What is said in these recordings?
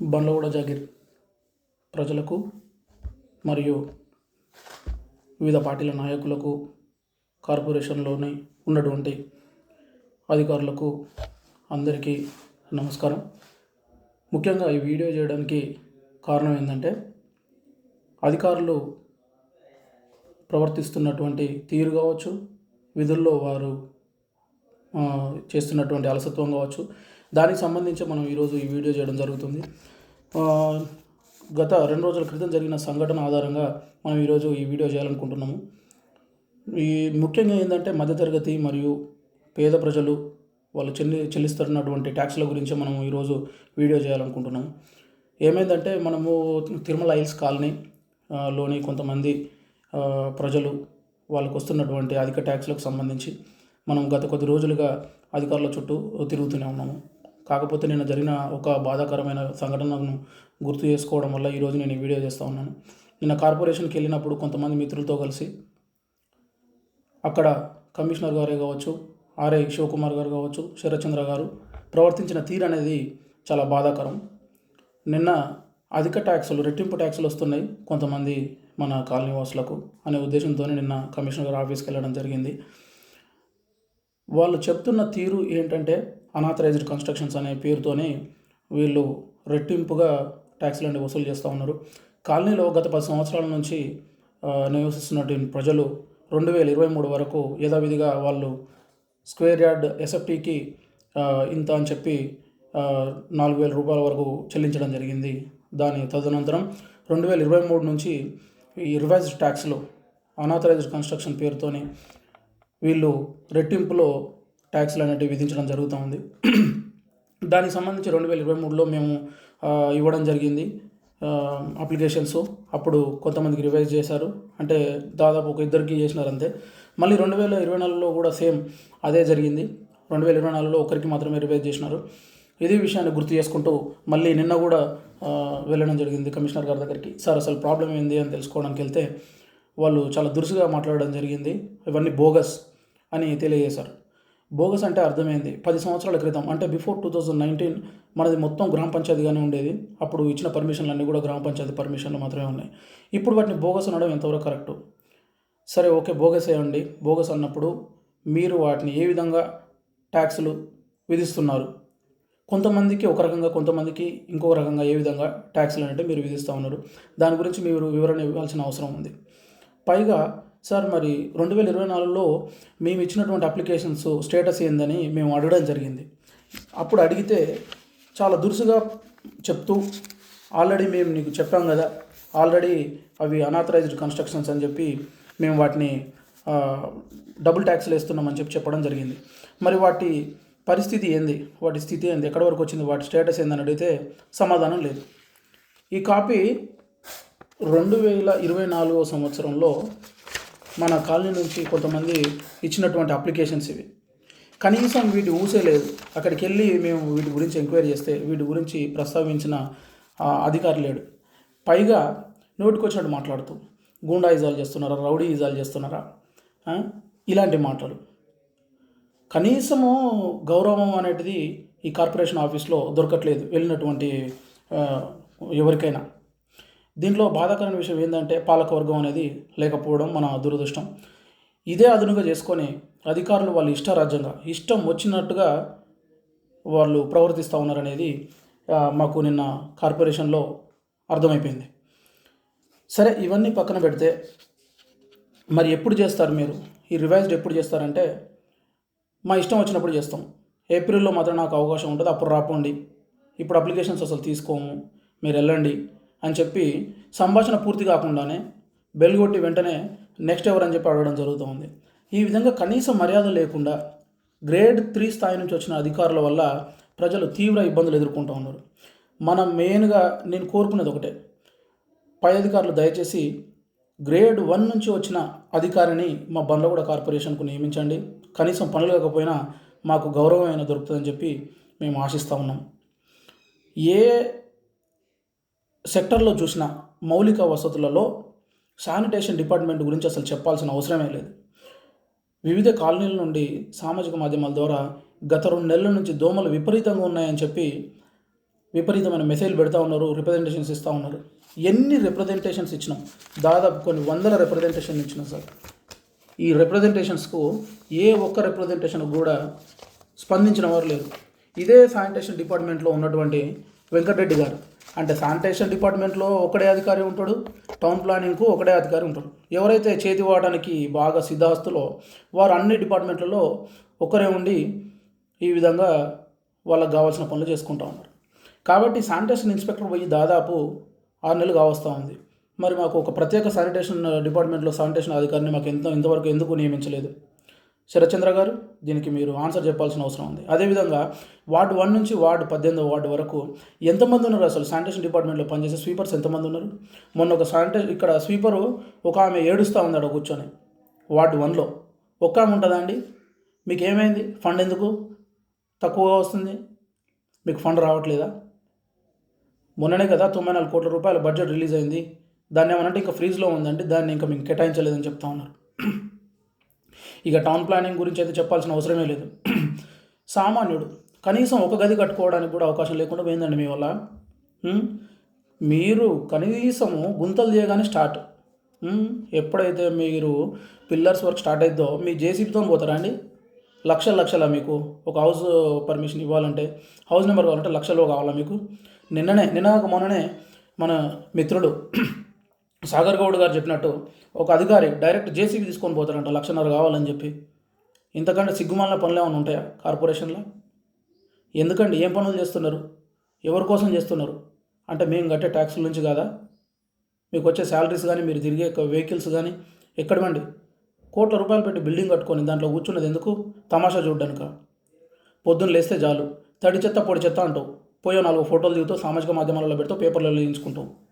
బండ్లగూడ జాగిర్. ప్రజలకు మరియు వివిధ పార్టీల నాయకులకు కార్పొరేషన్లోని ఉన్నటువంటి అధికారులకు అందరికీ నమస్కారం. ముఖ్యంగా ఈ వీడియో చేయడానికి కారణం ఏంటంటే అధికారులు ప్రవర్తిస్తున్నటువంటి తీరు కావచ్చు విధుల్లో వారు చేస్తున్నటువంటి అలసత్వం కావచ్చు దానికి సంబంధించి మనం ఈరోజు ఈ వీడియో చేయడం జరుగుతుంది. గత రెండు రోజుల క్రితం జరిగిన సంఘటన ఆధారంగా మనం ఈరోజు ఈ వీడియో చేయాలనుకుంటున్నాము. ఈ ముఖ్యంగా ఏంటంటే మధ్యతరగతి మరియు పేద ప్రజలు వాళ్ళు చెల్లి చెల్లిస్తున్నటువంటి ట్యాక్స్ల గురించి మనం ఈరోజు వీడియో చేయాలనుకుంటున్నాము. ఏమైందంటే మనము తిరుమల హిల్స్ కాలనీ లోని కొంతమంది ప్రజలు వాళ్ళకు వస్తున్నటువంటి అధిక ట్యాక్స్లకు సంబంధించి మనం గత కొద్ది రోజులుగా అధికారుల చుట్టూ తిరుగుతూనే ఉన్నాము. కాకపోతే నిన్న జరిగిన ఒక బాధాకరమైన సంఘటనను గుర్తు చేసుకోవడం వల్ల ఈరోజు నేను ఈ వీడియో చేస్తూ ఉన్నాను. నిన్న కార్పొరేషన్కి వెళ్ళినప్పుడు కొంతమంది మిత్రులతో కలిసి అక్కడ కమిషనర్ గారే కావచ్చు ఆర్ఐ శివకుమార్ గారు కావచ్చు శరత్చంద్ర గారు ప్రవర్తించిన తీరు అనేది చాలా బాధాకరం. నిన్న అధిక ట్యాక్సులు రెట్టింపు ట్యాక్సులు వస్తున్నాయి కొంతమంది మన కాలనీ వాసులకు అనే ఉద్దేశంతోనే నిన్న కమిషనర్ గారు ఆఫీస్కి వెళ్ళడం జరిగింది. వాళ్ళు చెప్తున్న తీరు ఏంటంటే అనాథరైజ్డ్ కన్స్ట్రక్షన్స్ అనే పేరుతోనే వీళ్ళు రెట్టింపుగా ట్యాక్స్లన్నీ వసూలు చేస్తూ ఉన్నారు. కాలనీలో గత పది సంవత్సరాల నుంచి నివసిస్తున్నటువంటి ప్రజలు రెండు వేల ఇరవై మూడు వరకు యథావిధిగా వాళ్ళు స్క్వేర్ యార్డ్ ఎస్ఎఫ్టీకి ఇంత అని చెప్పి నాలుగు వేల రూపాయల వరకు చెల్లించడం జరిగింది. దాని తదనంతరం రెండు వేల ఇరవై మూడు నుంచి ఈ రివైజ్డ్ ట్యాక్స్లు అనాథరైజ్డ్ కన్స్ట్రక్షన్ పేరుతోని వీళ్ళు రెట్టింపులో ట్యాక్స్లు అనేటివి విధించడం జరుగుతూ ఉంది. దానికి సంబంధించి రెండు వేల ఇరవై మూడులో మేము ఇవ్వడం జరిగింది. అప్లికేషన్స్. అప్పుడు కొంతమందికి రివైజ్ చేశారు. అంటే దాదాపు ఒక ఇద్దరికి చేసినారు అంతే. మళ్ళీ రెండు వేల ఇరవై నాలుగులో కూడా సేమ్ అదే జరిగింది. రెండు వేల ఇరవై నాలుగులో ఒకరికి మాత్రమే రివైజ్ చేసినారు. ఇదే విషయాన్ని గుర్తు చేసుకుంటూ మళ్ళీ నిన్న కూడా వెళ్ళడం జరిగింది కమిషనర్ గారి దగ్గరికి. సార్ అసలు ప్రాబ్లం ఏంది? అని తెలుసుకోవడానికి వెళ్తే వాళ్ళు చాలా దురుసుగా మాట్లాడడం జరిగింది. ఇవన్నీ బోగస్ అని తెలియజేశారు. బోగస్ అంటే అర్థమైంది. పది సంవత్సరాల క్రితం అంటే బిఫోర్ టూ థౌజండ్ నైన్టీన్ మనది మొత్తం గ్రామ పంచాయతీగానే ఉండేది. అప్పుడు ఇచ్చిన పర్మిషన్లు అన్నీ కూడా గ్రామ పంచాయతీ పర్మిషన్లు మాత్రమే ఉన్నాయి. ఇప్పుడు వాటిని బోగస్ అనడం ఎంతవరకు కరెక్టు సరే ఓకే బోగస్ వేయండి. బోగస్ అన్నప్పుడు మీరు వాటిని ఏ విధంగా ట్యాక్సులు విధిస్తున్నారు? కొంతమందికి ఒక రకంగా కొంతమందికి ఇంకొక రకంగా ఏ విధంగా ట్యాక్స్లు అనేవి మీరు విధిస్తూ ఉన్నారు. దాని గురించి మీరు వివరణ ఇవ్వాల్సిన అవసరం ఉంది. పైగా సార్ మరి రెండు వేల ఇరవై నాలుగులో మేము ఇచ్చినటువంటి అప్లికేషన్స్ స్టేటస్ ఏందని మేము అడగడం జరిగింది. అప్పుడు అడిగితే చాలా దురుసుగా చెప్తూ ఆల్రెడీ మేము నీకు చెప్పాం కదా ఆల్రెడీ అవి అనాథరైజ్డ్ కన్స్ట్రక్షన్స్ అని చెప్పి మేము వాటిని డబుల్ ట్యాక్స్లు వేస్తున్నామని చెప్పి చెప్పడం జరిగింది. మరి వాటి పరిస్థితి ఏంది? వాటి స్థితి ఏంది? ఎక్కడి వరకు వచ్చింది? వాటి స్టేటస్ ఏందని అడిగితే సమాధానం లేదు. ఈ కాపీ రెండు వేల ఇరవై నాలుగో సంవత్సరంలో మన కాలనీ నుంచి కొంతమంది ఇచ్చినటువంటి అప్లికేషన్స్ ఇవి. కనీసం వీటి ఊసే లేదు. అక్కడికి వెళ్ళి మేము వీటి గురించి ఎంక్వైరీ చేస్తే వీటి గురించి ప్రస్తావించిన అధికారి లేడు. పైగా నోటికొచ్చినట్టు మాట్లాడుతూ గూండా ఇజాలు చేస్తున్నారా? రౌడీ ఇజాలు చేస్తున్నారా? ఇలాంటి మాటలు. కనీసము గౌరవం అనేది ఈ కార్పొరేషన్ ఆఫీస్లో దొరకట్లేదు. వెళ్ళినటువంటి ఎవరికైనా. దీంట్లో బాధాకరమైన విషయం ఏంటంటే పాలకవర్గం అనేది లేకపోవడం మన దురదృష్టం. ఇదే అదునుగా చేసుకొని అధికారులు వాళ్ళు ఇష్టారాజ్యంగా ఇష్టం వచ్చినట్టుగా వాళ్ళు ప్రవర్తిస్తూ ఉన్నారనేది మాకు నిన్న కార్పొరేషన్లో అర్థమైపోయింది. సరే ఇవన్నీ పక్కన పెడితే మరి ఎప్పుడు చేస్తారు మీరు? ఈ రివైజ్డ్ ఎప్పుడు చేస్తారంటే మా ఇష్టం వచ్చినప్పుడు చేస్తాం. ఏప్రిల్లో మాత్రం నాకు అవకాశం ఉంటుంది అప్పుడు రాపోండి. ఇప్పుడు అప్లికేషన్స్ అసలు తీసుకోము మీరు వెళ్ళండి. అని చెప్పి సంభాషణ పూర్తి కాకుండానే బెల్ కొట్టి వెంటనే నెక్స్ట్ ఎవరు అని చెప్పి అడగడం జరుగుతుంది. ఈ విధంగా కనీసం మర్యాద లేకుండా గ్రేడ్ త్రీ స్థాయి నుంచి వచ్చిన అధికారుల వల్ల ప్రజలు తీవ్ర ఇబ్బందులు ఎదుర్కొంటూ ఉన్నారు. మనం మెయిన్గా నేను కోరుకునేది ఒకటే. పై అధికారులు దయచేసి గ్రేడ్ వన్ నుంచి వచ్చిన అధికారిని మా బండ్లగూడ కార్పొరేషన్కు నియమించండి. కనీసం పనులు కాకపోయినా మాకు గౌరవమైన దొరుకుతుందని చెప్పి మేము ఆశిస్తూ ఉన్నాం. ఏ సెక్టర్లో చూసిన మౌలిక వసతులలో శానిటేషన్ డిపార్ట్మెంట్ గురించి అసలు చెప్పాల్సిన అవసరమే లేదు. వివిధ కాలనీల నుండి సామాజిక మాధ్యమాల ద్వారా గత రెండు నెలల నుంచి దోమలు విపరీతంగా ఉన్నాయని చెప్పి విపరీతమైన మెసేజ్లు పెడతా ఉన్నారు రిప్రజెంటేషన్స్ ఇస్తూ ఉన్నారు. ఎన్ని రిప్రజెంటేషన్స్ ఇచ్చినాం? దాదాపు కొన్ని వందల రిప్రజెంటేషన్ ఇచ్చినాం సార్. ఈ రిప్రజెంటేషన్స్కు ఏ ఒక్క రిప్రజెంటేషన్ కూడా స్పందించిన వారు లేరు. ఇదే శానిటేషన్ డిపార్ట్మెంట్లో ఉన్నటువంటి వెంకటరెడ్డి గారు. అంటే శానిటేషన్ డిపార్ట్మెంట్లో ఒకడే అధికారి ఉంటాడు టౌన్ ప్లానింగ్కు ఒకడే అధికారి ఉంటాడు. ఎవరైతే చేతి వాడడానికి బాగా సిద్ధాస్తులో వారు అన్ని డిపార్ట్మెంట్లలో ఒకరే ఉండి ఈ విధంగా వాళ్ళకి కావాల్సిన పనులు చేసుకుంటా ఉన్నారు. కాబట్టి శానిటేషన్ ఇన్స్పెక్టర్ పోయి దాదాపు ఆరు నెలలు కావస్తూ ఉంది. మరి మాకు ఒక ప్రత్యేక శానిటేషన్ డిపార్ట్మెంట్లో శానిటేషన్ అధికారిని మాకు ఎంత ఇంతవరకు ఎందుకు నియమించలేదు? శరత్చంద్ర గారు దీనికి మీరు ఆన్సర్ చెప్పాల్సిన అవసరం ఉంది. అదేవిధంగా వార్డు వన్ నుంచి వార్డు పద్దెనిమిదో వార్డు వరకు ఎంతమంది ఉన్నారు అసలు? శానిటేషన్ డిపార్ట్మెంట్లో పనిచేసే స్వీపర్స్ ఎంతమంది ఉన్నారు? మొన్న ఒక శానిటే ఇక్కడ స్వీపరు ఒక ఆమె ఏడుస్తూ ఉంది అక్కడ కూర్చొని. వార్డు వన్లో. ఒక్క ఆమె ఉంటుందా అండి? మీకు ఏమైంది ఫండ్ ఎందుకు? తక్కువగా వస్తుంది. మీకు ఫండ్ రావట్లేదా? మొన్ననే కదా తొంభై నాలుగు కోట్ల రూపాయల బడ్జెట్ రిలీజ్ అయింది. దాన్ని ఏమనంటే ఇంకా ఫ్రీజ్లో ఉందండి. దాన్ని ఇంకా మీకు కేటాయించలేదని చెప్తా ఉన్నారు. ఇక టౌన్ ప్లానింగ్ గురించి అయితే చెప్పాల్సిన అవసరమే లేదు. సామాన్యుడు కనీసం ఒక గది కట్టుకోవడానికి కూడా అవకాశం లేకుండా పోయిందండి మీ వల్ల. మీరు కనీసము గుంతలు చేయగానే స్టార్ట్ ఎప్పుడైతే మీరు పిల్లర్స్ వర్క్ స్టార్ట్ అయిద్దో మీ జేసీబీతో పోతారా అండి? లక్షల లక్షల మీకు? ఒక హౌస్ పర్మిషన్ ఇవ్వాలంటే హౌస్ నెంబర్ కావాలంటే లక్షలో కావాలా మీకు? నిన్ననే నిన్న మొన్ననే మన మిత్రుడు సాగర్ గౌడ్ గారు చెప్పినట్టు ఒక అధికారి డైరెక్ట్ జేసీబీ తీసుకొని పోతారంట లక్షన్నర కావాలని చెప్పి. ఇంతకంటే సిగ్గుమాలిన పనులు ఏమైనా ఉంటాయా కార్పొరేషన్లో? ఎందుకండి? ఏం పనులు చేస్తున్నారు? ఎవరి కోసం చేస్తున్నారు? అంటే మేము కట్టే ట్యాక్సుల నుంచి కాదా? మీకు వచ్చే శాలరీస్ కానీ మీరు తిరిగే వెహికల్స్ కానీ ఎక్కడమండి కోట్ల రూపాయలు పెట్టి బిల్డింగ్ కట్టుకొని దాంట్లో కూర్చున్నది ఎందుకు? తమాషా చూడ్డానిక? పొద్దున్న లేస్తే చాలు. తడి చెత్త పొడి చెత్త అంటావు. పోయో నాలుగు ఫోటోలు దిగుతావు సామాజిక మాధ్యమాలలో పెడతావు పేపర్లలో వేయించుకుంటావు.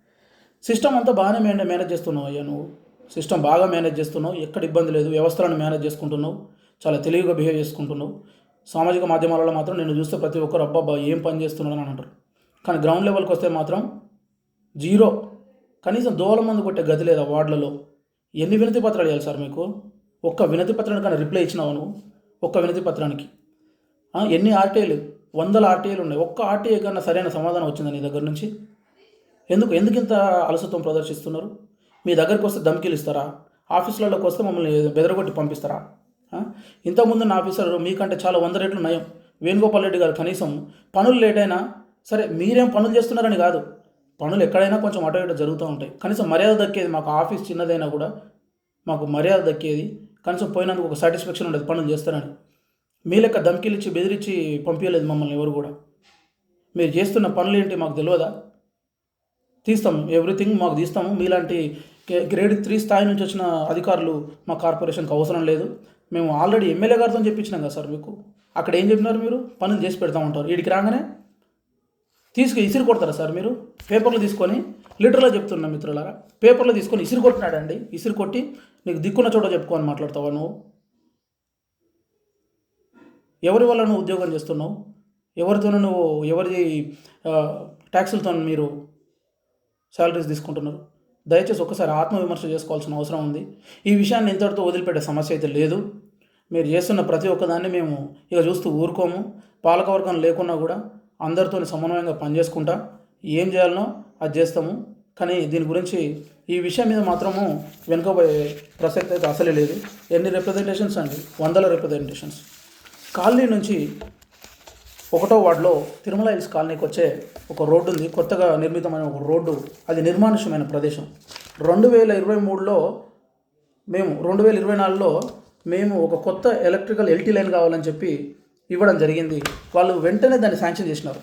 సిస్టమ్ అంతా బాగానే మేనే మేనేజ్ చేస్తున్నావు అయ్యా నువ్వు. సిస్టమ్ బాగా మేనేజ్ చేస్తున్నావు. ఎక్కడ ఇబ్బంది లేదు. వ్యవస్థలను మేనేజ్ చేసుకుంటున్నావు. చాలా తెలివిగా బిహేవ్ చేసుకుంటున్నావు. సామాజిక మాధ్యమాలలో మాత్రం నేను చూస్తే ప్రతి ఒక్కరు అబ్బాబ్బా ఏం పని చేస్తున్నాను అని అంటారు. కానీ గ్రౌండ్ లెవెల్కి వస్తే మాత్రం జీరో. కనీసం దోల మంది కొట్టే గది లేదా వార్డులలో. ఎన్ని వినతి పత్రాలు ఇవ్వాలి సార్ మీకు? ఒక్క వినతి పత్రానికి కానీ రిప్లై ఇచ్చినావు నువ్వు? ఒక్క వినతి పత్రానికి. ఎన్ని ఆర్టీఐలు? వందల ఆర్టీఐలు ఉన్నాయి. ఒక్క ఆర్టీఐ కన్నా సరైన సమాధానం వచ్చిందా నీ దగ్గర నుంచి? ఎందుకు ఎందుకు ఇంత అలసత్వం ప్రదర్శిస్తున్నారు? మీ దగ్గరికి వస్తే ధమ్కీలు ఇస్తారా ఆఫీసులలోకి వస్తే మమ్మల్ని బెదరగొట్టి పంపిస్తారా? ఇంతకుముందు నా ఆఫీసర్ మీకంటే చాలా వంద రెట్లు నయం. వేణుగోపాల్ రెడ్డి గారు కనీసం పనులు లేట్ అయినా సరే మీరేం పనులు చేస్తున్నారని కాదు. పనులు ఎక్కడైనా కొంచెం అటు ఇటు జరుగుతూ ఉంటాయి. కనీసం మర్యాద దక్కేది మాకు ఆఫీస్ చిన్నదైనా కూడా మాకు మర్యాద దక్కేది. కనీసం పోయినందుకు ఒక సాటిస్ఫాక్షన్ ఉండేది పనులు చేస్తారని. మీ లెక్క ధమ్కీలు ఇచ్చి బెదిరించి పంపించలేదు మమ్మల్ని ఎవరు కూడా. మీరు చేస్తున్న పనులు ఏంటి మాకు తెలియదా? తీస్తాం. ఎవ్రీథింగ్ మాకు తీస్తాము. మీలాంటి గ్రేడ్ త్రీ స్థాయి నుంచి వచ్చిన అధికారులు మా కార్పొరేషన్కి అవసరం లేదు. మేము ఆల్రెడీ ఎమ్మెల్యే గారితో చెప్పించినాం కదా సార్ మీకు. అక్కడ ఏం చెప్పినారు మీరు? పనులు చేసి పెడతా ఉంటారు వీడికి రాగానే తీసుకు ఇసిరి కొడతారా సార్ మీరు? పేపర్లు తీసుకొని లీటర్లో చెప్తున్నా మిత్రులారా. పేపర్లో తీసుకొని ఇసిరి కొట్టినాడండి. ఇసిరి కొట్టి నీకు దిక్కున్న చోట చెప్పుకోని మాట్లాడతావా నువ్వు? ఎవరి వల్ల నువ్వు ఉద్యోగం చేస్తున్నావు? ఎవరితోనూ నువ్వు ఎవరి ట్యాక్సులతో మీరు శాలరీస్ తీసుకుంటున్నారు. దయచేసి ఒక్కసారి ఆత్మవిమర్శ చేసుకోవాల్సిన అవసరం ఉంది. ఈ విషయాన్ని ఇంతటితో వదిలిపెట్టే సమస్య అయితే లేదు. మీరు చేస్తున్న ప్రతి ఒక్కదాన్ని మేము ఇక చూస్తూ ఊరుకోము. పాలకవర్గం లేకున్నా కూడా అందరితో సమన్వయంగా పనిచేసుకుంటా. ఏం చేయాలనో అది చేస్తాము. కానీ దీని గురించి ఈ విషయం మీద మాత్రము వెనుకబోయే ప్రసక్తి అయితే అసలే లేదు. ఎన్ని రిప్రజెంటేషన్స్ అండి? వందల రిప్రజెంటేషన్స్ కాలనీ నుంచి ఒకటో వార్డులో తిరుమల హిల్స్ కాలనీకి వచ్చే ఒక రోడ్డు ఉంది. కొత్తగా నిర్మితమైన ఒక రోడ్డు. అది నిర్మానుష్యమైన ప్రదేశం. రెండు వేల ఇరవై మూడులో మేము రెండు వేల ఇరవై నాలుగులో మేము ఒక కొత్త ఎలక్ట్రికల్ ఎల్టీ లైన్ కావాలని చెప్పి ఇవ్వడం జరిగింది. వాళ్ళు వెంటనే దాన్ని శాంక్షన్ చేసినారు.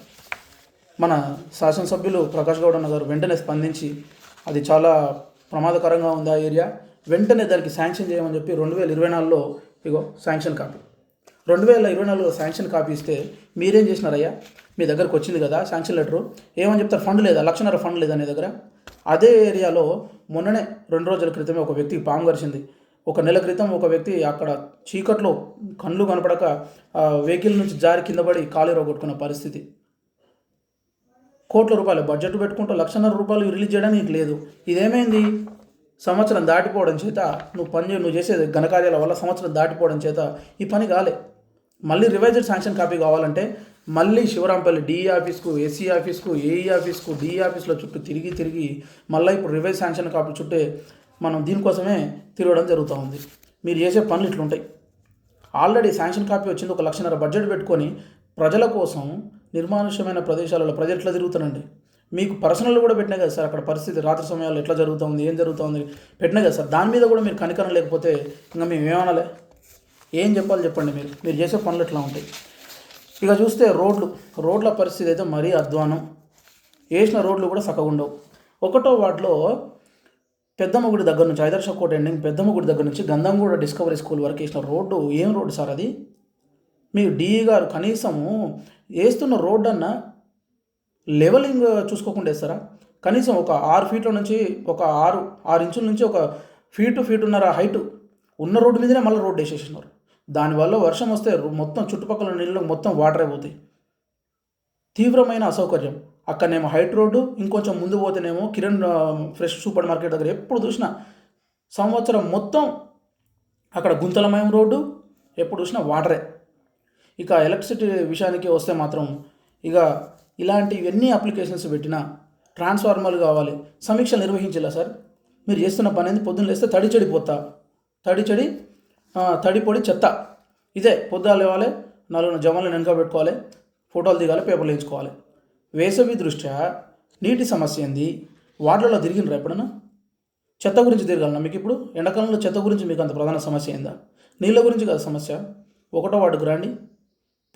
మన శాసనసభ్యులు ప్రకాష్ గౌడ్ అన్న గారు వెంటనే స్పందించి అది చాలా ప్రమాదకరంగా ఉంది ఆ ఏరియా. వెంటనే దానికి శాంక్షన్ చేయమని చెప్పి రెండు వేల ఇరవై నాలుగులో ఇగో శాంక్షన్ కాపీ. రెండు వేల ఇరవై నాలుగులో శాంక్షన్ కాపీ ఇస్తే మీరేం చేసినారయ్యా? మీ దగ్గరకు వచ్చింది కదా శాంక్షన్ లెటరు. ఏమని చెప్తారు? ఫండ్ లేదా? లక్షన్నర ఫండ్ లేదా నీ దగ్గర? అదే ఏరియాలో మొన్ననే రెండు రోజుల క్రితమే ఒక వ్యక్తికి పాము గరిచింది ఒక నెల క్రితం ఒక వ్యక్తి అక్కడ చీకట్లో కళ్ళు కనపడక ఆ వెహికల్ నుంచి జారి కింద పడి కాలు రోగొట్టుకున్న పరిస్థితి. కోట్ల రూపాయలు బడ్జెట్ పెట్టుకుంటూ లక్షన్నర రూపాయలు రిలీజ్ చేయడానికి నీకు లేదు. ఇదేమైంది? సంవత్సరం దాటిపోవడం చేత నువ్వు పని నువ్వు చేసే ఘనకార్యాల వల్ల సంవత్సరం దాటిపోవడం చేత ఈ పని కాలే. మళ్ళీ రివైజ్డ్ శాంక్షన్ కాపీ కావాలంటే మళ్ళీ శివరాంపల్లి డిఈ ఆఫీస్కు ఎస్సీ ఆఫీస్కు ఏఈ ఆఫీస్కు డిఈ ఆఫీస్లో చుట్టూ తిరిగి తిరిగి మళ్ళీ ఇప్పుడు రివైజ్ శాంక్షన్ కాపీ చుట్టే మనం దీనికోసమే తిరగడం జరుగుతూ ఉంది. మీరు చేసే పనులు ఇట్లుంటాయి. ఆల్రెడీ శాంక్షన్ కాపీ వచ్చింది ఒక లక్షన్నర బడ్జెట్ పెట్టుకొని ప్రజల కోసం నిర్మానుష్యమైన ప్రదేశాలలో ప్రజలు ఎట్లా తిరుగుతానండి మీకు పర్సనల్ కూడా పెట్టినా కదా సార్ అక్కడ పరిస్థితి రాత్రి సమయాల్లో ఎట్లా జరుగుతుంది ఏం జరుగుతుంది పెట్టినా కదా సార్ దాని మీద కూడా మీరు కనికరం లేకపోతే ఇంకా మేము ఏమనాలి ఏం చెప్పాలి చెప్పండి మీరు. మీరు చేసే పనులు ఎట్లా ఉంటాయి? ఇక చూస్తే రోడ్లు. రోడ్ల పరిస్థితి అయితే మరీ అధ్వానం. వేసిన రోడ్లు కూడా చక్కగా ఉండవు. ఒకటో వాటిలో పెద్దమ్మగుడి దగ్గర నుంచి ఐదర్శ కోట ఎండింగ్ పెద్దమ్మగుడి దగ్గర నుంచి గంధంగూడ డిస్కవరీ స్కూల్ వరకు వేసిన రోడ్డు ఏం రోడ్డు సార్ అది? మీరు డిఈ గారు కనీసము వేస్తున్న రోడ్డు అన్న లెవెలింగ్ చూసుకోకుండా వేస్తారా? కనీసం ఒక ఆరు ఫీట్ల నుంచి ఒక ఆరు ఆరు ఇంచుల నుంచి ఒక ఫీటు ఫీటున్నర హైటు ఉన్న రోడ్డు మీదనే మళ్ళీ రోడ్డు వేసేసినారు. దానివల్ల వర్షం వస్తే మొత్తం చుట్టుపక్కల నీళ్ళు మొత్తం వాటర్ అయిపోతాయి తీవ్రమైన అసౌకర్యం. అక్కడనేమో హైట్ రోడ్డు ఇంకొంచెం ముందు పోతేనేమో కిరణ్ ఫ్రెష్ సూపర్ మార్కెట్ దగ్గర ఎప్పుడు చూసినా సంవత్సరం మొత్తం అక్కడ గుంతలమయం రోడ్డు ఎప్పుడు చూసినా వాటరే. ఇక ఎలక్ట్రిసిటీ విషయానికి వస్తే మాత్రం ఇక ఇలాంటి ఎన్ని అప్లికేషన్స్ పెట్టినా ట్రాన్స్ఫార్మర్లు కావాలి. సమీక్షలు నిర్వహించాలా సార్? మీరు చేస్తున్న పని అనేది పొద్దున్న లేస్తే తడి చెడిపోతా తడి చెడి తడి పొడి చెత్త. ఇదే పొద్దున లేవాలి నలుగురు జమలను వెనకబెట్టుకోవాలి ఫోటోలు దిగాలి పేపర్లు వేయించుకోవాలి. వేసవి దృష్ట్యా నీటి సమస్య ఏంది? వాటర్లో తిరిగినరా ఎప్పుడన్నా? చెత్త గురించి తిరగాలన్నా మీకు ఇప్పుడు? ఎండాకాలంలో చెత్త గురించి మీకు అంత ప్రధాన సమస్య ఏందా? నీళ్ళ గురించి కాదు సమస్య. ఒకటో వాటికి రండి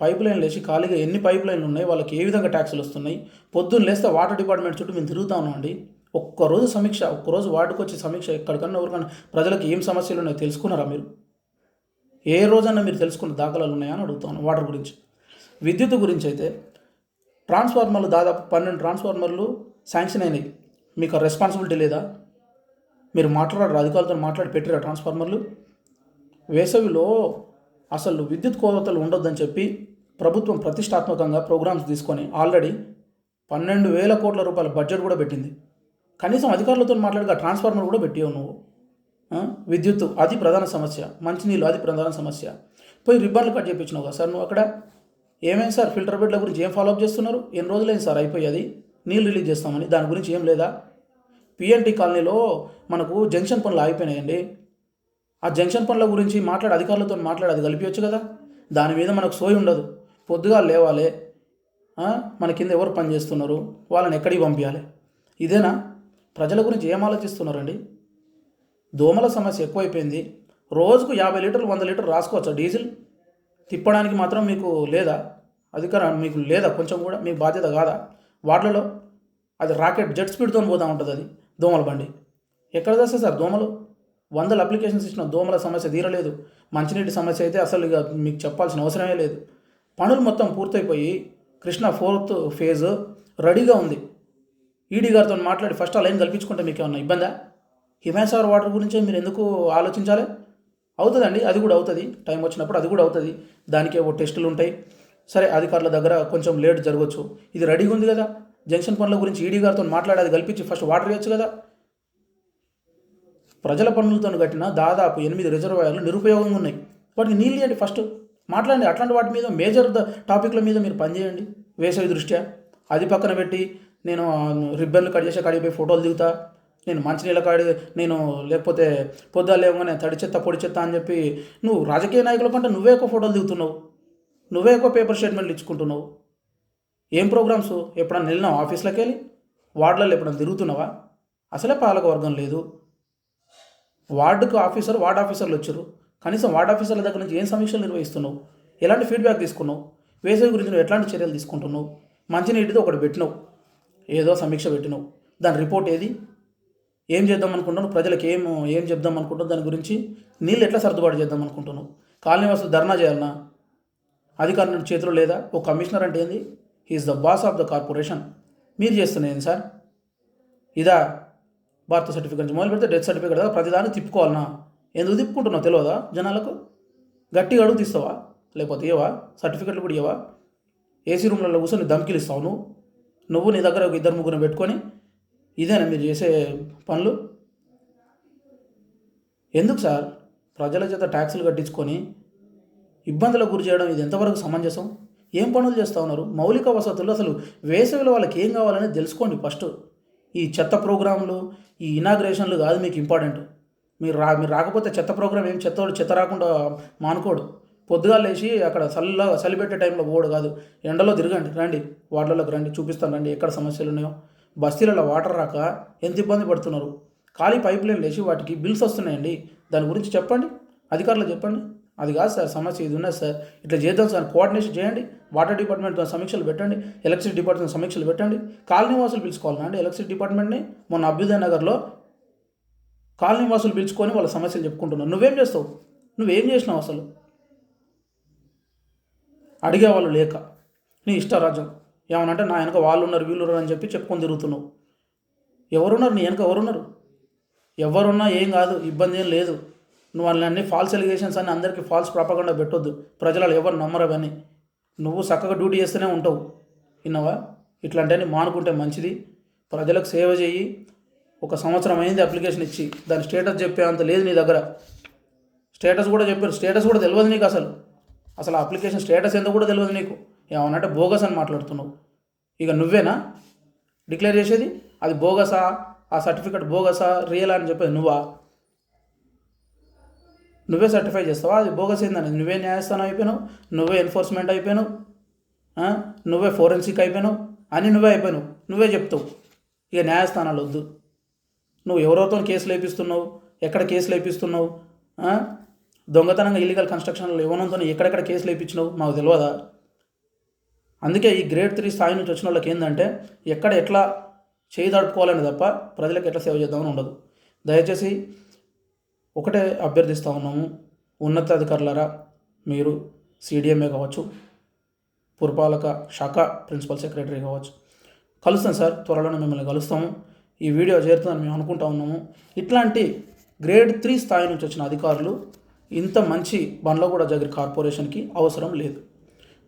పైప్ లైన్లు వేసి ఖాళీగా ఎన్ని పైప్ లైన్లు ఉన్నాయి వాళ్ళకి ఏ విధంగా ట్యాక్సులు వస్తున్నాయి? పొద్దున్న లేస్తే వాటర్ డిపార్ట్మెంట్ చుట్టూ మేము తిరుగుతా ఉన్నామండి. ఒక్కరోజు సమీక్ష ఒక్కరోజు వాటికి వచ్చి సమీక్ష ఎక్కడికన్నా ఎవరికన్నా ప్రజలకు ఏం సమస్యలు ఉన్నాయో తెలుసుకున్నారా మీరు? ఏ రోజన్నా మీరు తెలుసుకున్న దాఖలాలు ఉన్నాయా అని అడుగుతాను వాటర్ గురించి. విద్యుత్ గురించి అయితే ట్రాన్స్ఫార్మర్లు దాదాపు పన్నెండు ట్రాన్స్ఫార్మర్లు శాంక్షన్ అయినాయి. మీకు ఆ రెస్పాన్సిబిలిటీ లేదా? మీరు మాట్లాడారు అధికారులతో మాట్లాడి పెట్టిరా ట్రాన్స్ఫార్మర్లు. వేసవిలో అసలు విద్యుత్ కోతలు ఉండొద్దని చెప్పి ప్రభుత్వం ప్రతిష్టాత్మకంగా ప్రోగ్రామ్స్ తీసుకొని ఆల్రెడీ పన్నెండు వేల కోట్ల రూపాయల బడ్జెట్ కూడా పెట్టింది. కనీసం అధికారులతో మాట్లాడగా ట్రాన్స్ఫార్మర్ కూడా పెట్టావు నువ్వు. విద్యుత్ అది ప్రధాన సమస్య మంచినీళ్ళు అది ప్రధాన సమస్య. పోయి రిబ్బన్లు కట్ చేయించినావు కదా సార్ నువ్వు అక్కడ? ఏమేమి సార్? ఫిల్టర్ బెడ్ల గురించి ఏం ఫాలోఅప్ చేస్తున్నారు? ఎన్ని రోజులైంది సార్ అయిపోయేది? నీళ్ళు రిలీజ్ చేస్తామని దాని గురించి ఏం లేదా? పిఎన్టీ కాలనీలో మనకు జంక్షన్ పనులు ఆగిపోయినాయండి. ఆ జంక్షన్ పనుల గురించి మాట్లాడి అధికారులతో మాట్లాడి అది కలిపియొచ్చు కదా? దాని మీద మనకు సోయి ఉండదు. పొద్దుగా లేవాలి. మన కింద ఎవరు పని చేస్తున్నారు? వాళ్ళని ఎక్కడికి పంపించాలి ఇదేనా? ప్రజల గురించి ఏం ఆలోచిస్తున్నారండి? దోమల సమస్య ఎక్కువైపోయింది. రోజుకు యాభై లీటర్లు వంద లీటర్లు రాసుకోవచ్చా డీజిల్? తిప్పడానికి మాత్రం మీకు లేదా? అధికారం మీకు లేదా? కొంచెం కూడా మీకు బాధ్యత కాదా? వాటిలలో అది రాకెట్ జెట్ స్పీడ్తో పోతూ ఉంటుంది అది దోమల బండి. ఎక్కడ చేస్తే సార్ దోమలు? వందల అప్లికేషన్స్ ఇచ్చిన దోమల సమస్య తీరలేదు. మంచినీటి సమస్య అయితే అసలు ఇక మీకు చెప్పాల్సిన అవసరమే లేదు. పనులు మొత్తం పూర్తయిపోయి కృష్ణ ఫోర్త్ ఫేజ్ రెడీగా ఉంది. ఈడీ గారితో మాట్లాడి ఫస్ట్ ఆ లైన్ కల్పించుకుంటే మీకు ఏమన్నా ఇబ్బందా? హిమాసార్ వాటర్ గురించే మీరు ఎందుకు ఆలోచించాలి? అవుతుందండి అది కూడా అవుతుంది. టైం వచ్చినప్పుడు అది కూడా అవుతుంది. దానికి ఓ టెస్టులు ఉంటాయి. సరే అధికారుల దగ్గర కొంచెం లేట్ జరగవచ్చు ఇది రెడీగా ఉంది కదా? జంక్షన్ పనుల గురించి ఈడీ గారితో మాట్లాడి అది కల్పించి ఫస్ట్ వాటర్ ఇవ్వచ్చు కదా? ప్రజల పనులతో కట్టిన దాదాపు ఎనిమిది రిజర్వాయర్లు నిరుపయోగంగా ఉన్నాయి. వాటికి నీళ్ళు ఇవ్వండి ఫస్ట్. మాట్లాడండి అట్లాంటి వాటి మీద మేజర్ ద టాపిక్ల మీద మీరు పనిచేయండి. వేసవి దృష్ట్యా? అది పక్కన పెట్టి నేను రిబ్బన్లు కట్ చేసే కడిగిపోయి ఫోటోలు దిగుతా. నేను మంచినీళ్ళ కాడి నేను లేకపోతే పొద్దున లేవగానే తడి చెత్త పొడి చెత్త అని చెప్పి నువ్వు రాజకీయ నాయకుల కంటే నువ్వే ఎక్కువ ఫోటోలు దిగుతున్నావు. నువ్వే ఎక్కువ పేపర్ స్టేట్మెంట్లు ఇచ్చుకుంటున్నావు. ఏం ప్రోగ్రామ్స్? ఎప్పుడన్నా వెళ్ళినావు ఆఫీస్లోకి వెళ్ళి? వార్డులలో ఎప్పుడన్నా తిరుగుతున్నావా? అసలే పాలక వర్గం లేదు. వార్డుకు ఆఫీసర్ వార్డ్ ఆఫీసర్లు వచ్చారు. కనీసం వార్డ్ ఆఫీసర్ల దగ్గర నుంచి ఏం సమీక్షలు నిర్వహిస్తున్నావు? ఎలాంటి ఫీడ్బ్యాక్ తీసుకున్నావు? వేసవి గురించి నువ్వు ఎట్లాంటి చర్యలు తీసుకుంటున్నావు? మంచినీటితో ఒకటి పెట్టినావు. ఏదో సమీక్ష పెట్టినావు. దాని రిపోర్ట్ ఏది? ఏం చేద్దాం అనుకుంటున్నావు? ప్రజలకు ఏం ఏం చెప్దాం అనుకుంటున్నావు? దాని గురించి నీళ్ళు ఎట్లా సర్దుబాటు చేద్దాం అనుకుంటున్నావు? కాలనీ వాసులు ధర్నా చేయాలన్నా అధికారుల చేతిలో లేదా? ఓ కమిషనర్ అంటే ఏంది? He's the boss of the corporation మీరు చేస్తున్నది సార్? ఇదా భారత సర్టిఫికేట్ నుంచి మొదలు పెడితే డెత్ సర్టిఫికేట్ కదా ప్రతిదాన్ని తిప్పుకోవాలన్నా ఎందుకు తిప్పుకుంటున్నావు? తెలియదా జనాలకు? గట్టిగా అడుగు తీస్తావా? లేకపోతే ఇవ్వవా? సర్టిఫికెట్లు కూడా ఇవ్వవా? ఏసీ రూమ్లలో కూర్చొని ధమ్కిలు ఇస్తావు నువ్వు? నువ్వు నీ దగ్గర ఒక ఇద్దరు ముగ్గురు పెట్టుకొని ఇదేనా మీరు చేసే పనులు? ఎందుకు సార్? ప్రజల చేత ట్యాక్సులు కట్టించుకొని ఇబ్బందులకు గురి చేయడం ఇది ఎంతవరకు సమంజసం? ఏం పనులు చేస్తూ ఉన్నారు? మౌలిక వసతులు అసలు వేసవిలో వాళ్ళకి ఏం కావాలని తెలుసుకోండి ఫస్ట్. ఈ చెత్త ప్రోగ్రాంలు ఈ ఇనాగ్రేషన్లు కాదు మీకు ఇంపార్టెంట్. మీరు రా మీరు రాకపోతే చెత్త ప్రోగ్రామ్ ఏం చెత్త చెత్త రాకుండా మానుకోడు. పొద్దుగా లేచి అక్కడ చల్ల చలిపెట్టే టైంలో పోడు కాదు. ఎండలో తిరగండి రండి. వాటర్లోకి రండి చూపిస్తాను రండి ఎక్కడ సమస్యలు ఉన్నాయో. బస్తీలలో వాటర్ రాక ఎంత ఇబ్బంది పడుతున్నారు? ఖాళీ పైప్ లైన్ లేచి వాటికి బిల్స్ వస్తున్నాయండి. దాని గురించి చెప్పండి. అధికారులు చెప్పండి. అది కాదు సార్ సమస్య ఇది ఉన్నది సార్. ఇట్లా చేద్దాం సార్. కోఆర్డినేషన్ చేయండి. వాటర్ డిపార్ట్మెంట్ సమీక్షలు పెట్టండి. ఎలక్ట్రిసిటీ డిపార్ట్మెంట్ సమీక్షలు పెట్టండి. కాలనీ వాసులు పిలుచుకోవాలన్నా అండి ఎలక్ట్రిసిటీ డిపార్ట్మెంట్ని? మొన్న అభ్యుదయ నగర్లో కాలనీ వాసులు పిలుచుకొని వాళ్ళ సమస్యలు చెప్పుకుంటున్నారు. నువ్వేం చేస్తావు? నువ్వేం చేసినావు అసలు? అడిగేవాళ్ళు లేక. నీ ఇష్టరాజ్యం. ఏమనంటే నా వెనక వాళ్ళు ఉన్నారు వీళ్ళు ఉన్నారు అని చెప్పి చెప్పుకొని తిరుగుతున్నావు. ఎవరున్నారు? నీ వెనక ఎవరున్నారు? ఎవరున్నా ఏం కాదు ఇబ్బంది ఏం లేదు. నువ్వు వాళ్ళని అన్ని ఫాల్స్ ఎలిగేషన్స్ అని అందరికీ ఫాల్స్ ప్రాపకుండా పెట్టొద్దు. ప్రజలు ఎవరు నమ్మరు అవన్నీ. నువ్వు చక్కగా డ్యూటీ చేస్తూనే ఉంటావు. విన్నావా? ఇట్లాంటివన్నీ మానుకుంటే మంచిది. ప్రజలకు సేవ చేయి. ఒక సంవత్సరం అయింది అప్లికేషన్ ఇచ్చి. దాని స్టేటస్ చెప్పే అంత లేదు నీ దగ్గర. స్టేటస్ కూడా చెప్పారు. స్టేటస్ కూడా తెలియదు నీకు అసలు. అసలు అప్లికేషన్ స్టేటస్ ఎంత కూడా తెలియదు నీకు? ఏమనంటే బోగస్ అని మాట్లాడుతున్నావు. ఇక నువ్వేనా? డిక్లేర్ చేసేది? అది బోగసా? ఆ సర్టిఫికెట్ బోగసా? రియల్ అని చెప్పేది నువ్వా? నువ్వే సర్టిఫై చేస్తావా? అది బోగస్ ఏందని నువ్వే న్యాయస్థానం అయిపోయినావు నువ్వే ఎన్ఫోర్స్మెంట్ అయిపోయినావు నువ్వే ఫోరెన్సిక్ అయిపోయినావు అని నువ్వే అయిపోయినావు నువ్వే చెప్తావు. ఇక న్యాయస్థానాలు వద్దు. నువ్వు ఎవరెవరితో కేసులు వేపిస్తున్నావు ఎక్కడ కేసులు వేపిస్తున్నావు దొంగతనంగా ఇల్లీగల్ కన్స్ట్రక్షన్లు ఎవరితో ఎక్కడెక్కడ కేసులు వేయించినావు మాకు తెలియదా? అందుకే ఈ గ్రేడ్ త్రీ స్థాయి నుంచి వచ్చిన వాళ్ళకి ఏంటంటే ఎక్కడ ఎట్లా చేయి తప్ప ప్రజలకు ఎట్లా సేవ చేద్దామని ఉండదు. దయచేసి ఒకటే అభ్యర్థిస్తూ ఉన్నాము. ఉన్నతాధికారులరా మీరు సీడీఎంఏ కావచ్చు పురపాలక శాఖ ప్రిన్సిపల్ సెక్రటరీ కావచ్చు కలుస్తాం సార్ త్వరలోనే మిమ్మల్ని కలుస్తాము. ఈ వీడియో చేరుతుందని మేము అనుకుంటా ఉన్నాము. ఇట్లాంటి గ్రేడ్ త్రీ స్థాయి నుంచి వచ్చిన అధికారులు ఇంత మంచి బండ్లగూడ జగరి కార్పొరేషన్కి అవసరం లేదు.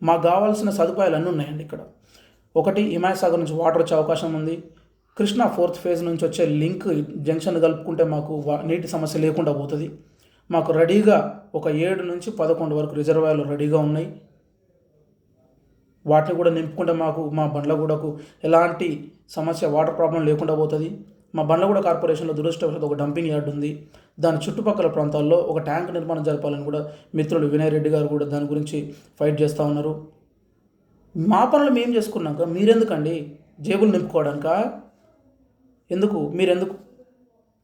మాకు కావాల్సిన సదుపాయాలు అన్నీ ఉన్నాయండి ఇక్కడ. ఒకటి హిమాయసాగర్ నుంచి వాటర్ వచ్చే అవకాశం ఉంది. కృష్ణా ఫోర్త్ ఫేజ్ నుంచి వచ్చే లింక్ జంక్షన్ కలుపుకుంటే మాకు వా- నీటి సమస్య లేకుండా పోతుంది. మాకు రెడీగా ఒక ఏడు నుంచి పదకొండు వరకు రిజర్వాయర్లు రెడీగా ఉన్నాయి. వాటిని కూడా నింపుకుంటే మాకు మా బండ్లగూడకు ఎలాంటి సమస్య వాటర్ ప్రాబ్లం లేకుండా పోతుంది. మా బండ్లగూడ కార్పొరేషన్లో దురదృష్టవశాత్తు ఒక డంపింగ్ యార్డ్ ఉంది. దాని చుట్టుపక్కల ప్రాంతాల్లో ఒక ట్యాంక్ నిర్మాణం జరపాలని కూడా మిత్రులు వినయ్ రెడ్డి గారు కూడా దాని గురించి ఫైట్ చేస్తూ ఉన్నారు. మా పనులు మేము చేసుకున్నాక మీరెందుకండి? జేబులు నింపుకోవడానిక? ఎందుకు? మీరెందుకు?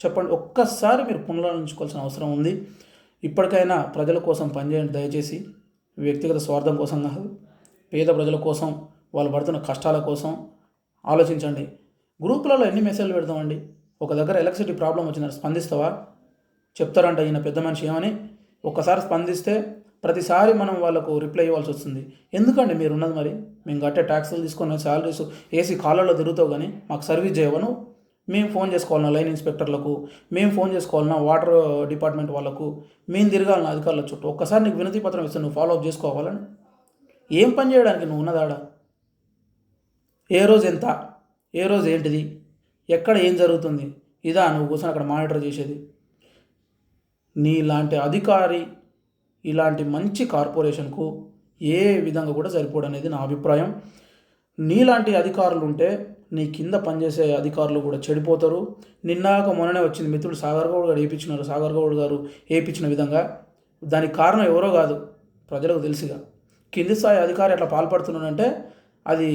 చెప్పండి. ఒక్కసారి మీరు పునరాలోచించుకోవాల్సిన అవసరం ఉంది. ఇప్పటికైనా ప్రజల కోసం పనిచేయండి దయచేసి. వ్యక్తిగత స్వార్థం కోసం కాదు. పేద ప్రజల కోసం వాళ్ళు పడుతున్న కష్టాల కోసం ఆలోచించండి. గ్రూపులలో ఎన్ని మెసేజ్లు పెడతామండి ఒక దగ్గర ఎలక్ట్రిసిటీ ప్రాబ్లం వచ్చిందని స్పందిస్తావా? చెప్తారంట ఈయన పెద్ద మనిషి ఏమని? ఒక్కసారి స్పందిస్తే ప్రతిసారి మనం వాళ్ళకు రిప్లై ఇవ్వాల్సి వస్తుంది. ఎందుకండి మీరు ఉన్నది మరి? మేము కట్టే ట్యాక్సులు తీసుకున్న శాలరీస్ ఏసీ కాలర్లో తిరుగుతావు కానీ మాకు సర్వీస్ చేయవను మేము ఫోన్ చేసుకోవాలన్నా లైన్ ఇన్స్పెక్టర్లకు మేము ఫోన్ చేసుకోవాలన్నా వాటర్ డిపార్ట్మెంట్ వాళ్ళకు మేము తిరగాలన్నా అధికారుల చుట్టూ. ఒక్కసారి నీకు వినతి పత్రం ఇస్తే నువ్వు ఫాలో అప్ చేసుకోవాలని ఏం పని చేయడానికి నువ్వు ఉన్నదాడా? ఏ రోజు ఎంత? ఏ రోజు ఏంటిది? ఎక్కడ ఏం జరుగుతుంది? ఇదా నువ్వు కూర్చొని అక్కడ మానిటర్ చేసేది. నీలాంటి అధికారి ఇలాంటి మంచి కార్పొరేషన్కు ఏ విధంగా కూడా సరిపోడు అనేది నా అభిప్రాయం. నీలాంటి అధికారులు ఉంటే నీ కింద పనిచేసే అధికారులు కూడా చెడిపోతారు. నిన్నాక మొన్ననే వచ్చింది మిత్రుడు సాగర్ గౌడ్ గారు వేయించినారు సాగర్ గౌడ్ గారు వేయించిన విధంగా దానికి కారణం ఎవరో కాదు ప్రజలకు తెలుసుగా. కింది స్థాయి అధికారి అట్లా పాల్పడుతున్నాడంటే అది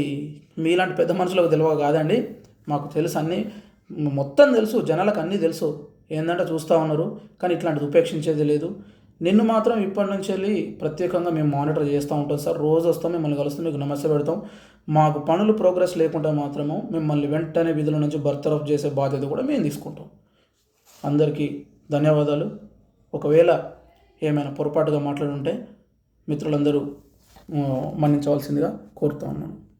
మీలాంటి పెద్ద మనుషులకు తెలియక కాదండి. మాకు తెలుసు అన్నీ. మొత్తం తెలుసు జనాలకు అన్నీ తెలుసు. ఏంటంటే చూస్తూ ఉన్నారు కానీ ఇట్లాంటిది ఉపేక్షించేది లేదు. నిన్ను మాత్రం ఇప్పటి నుంచి వెళ్ళి ప్రత్యేకంగా మేము మానిటర్ చేస్తూ ఉంటాం సార్. రోజు వస్తాం మిమ్మల్ని కలుస్తాం మీకు నమస్తే పెడతాం. మాకు పనులు ప్రోగ్రెస్ లేకుండా మాత్రము మిమ్మల్ని వెంటనే విధుల నుంచి బర్తరఫ్ చేసే బాధ్యత కూడా మేము తీసుకుంటాం. అందరికీ ధన్యవాదాలు. ఒకవేళ ఏమైనా పొరపాటుగా మాట్లాడుంటే మిత్రులందరూ మన్నించవలసిందిగా కోరుతా ఉన్నాను.